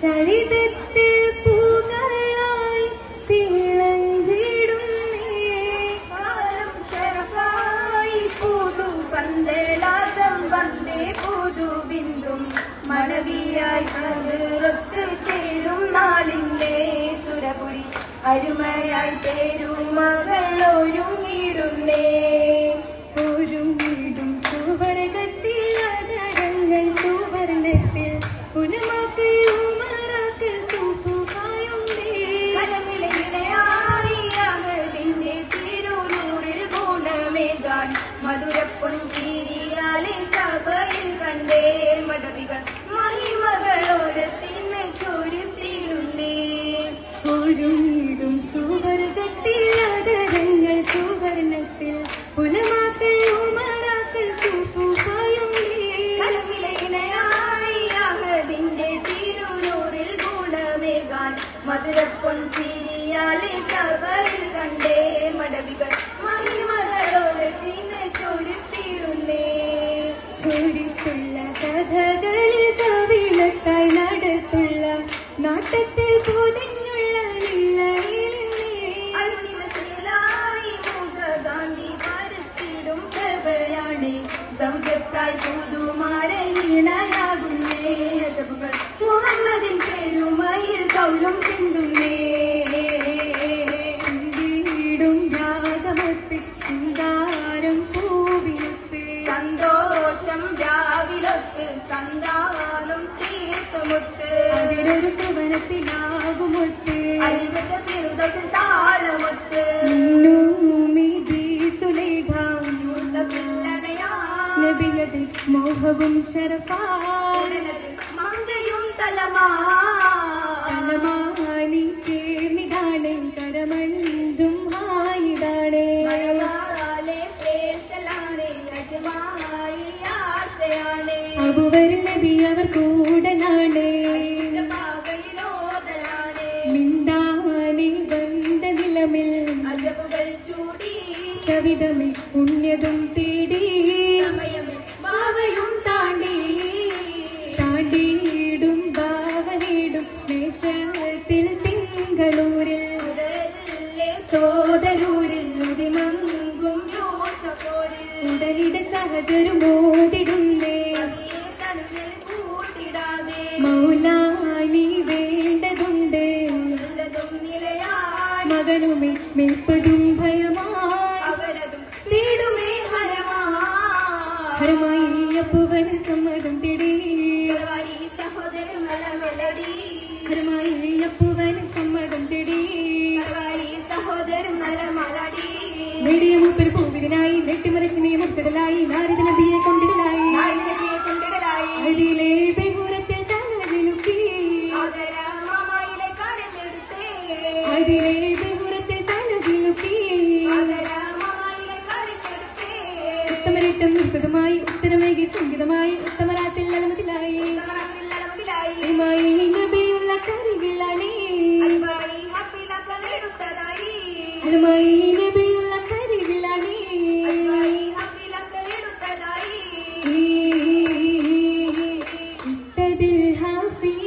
ചരിതത്തിൽ പൂകളായി തിളങ്ങിടുന്നേ. കാലം ശരഫായി പുതു പന്തേലാദം വന്ദേ പുതു ബിന്ദും മണവിയായി അരുമയായി പേരുമകൾ ഒരുങ്ങിടുന്നേ ഒരുങ്ങിടും സുവർഗത്തിൽ ഗുണമേകാൻ മധുരപ്പൊഞ്ചിരിയാലെ സഭയിൽ രാവിലൊത്ത് തീർത്തുമുട്ട്. മുസഫില്ലണയാ നബിയതിൽ മോഹവും മങ്കയും തലമാ. തലമാനി ചേർന്നിടാണേ. തരമഞ്ചും ഹാനിടാണേ അബുവർ നബി അവർ കൂടനാണ് മിണ്ടാനെ വந்த നിലമിൽ സവിതമേ പുണ്യതും തേടി. മാവയും താണ്ടി. താണ്ടിയിടും ഭാവനയിടും ദേശത്തിൽ തിങ്കളൂരിൽ. സോദരൂരിൽ ഉദിമങ്കും യോസഫോരിൽ ഉടലിടെ നിലയായി മകനുമേ മെൽപ്പതും ഭയമായി. അവരതും തേടുമേ ഹരമാ ഹരമായി അപ്പുവന് സമ്മതം തേടി. ഭഗവാനി സഹോദരൻ നല്ല മെലഡി ഹരമായി അപ്പുവന് സമ്മതം തേടി. ഭഗവാനി സഹോദരൻ നല്ല മലടി നേടിയ മൂപ്പർ പൂവിതനായി നെട്ടിമറിച്ച് നിയമച്ചടലായി നാരദ നബിയെ കൊണ്ടിടലായി. കേട്ടും സുഖമായി ഉത്തരമേകി സംഗീതമായി ഉത്തമരാത്തിൽ അലമതിലായി. നബിയുള്ള കരികിലണി. നബിയുള്ള കരികിലണി. ഇട്ടതിൽ ഹാഫി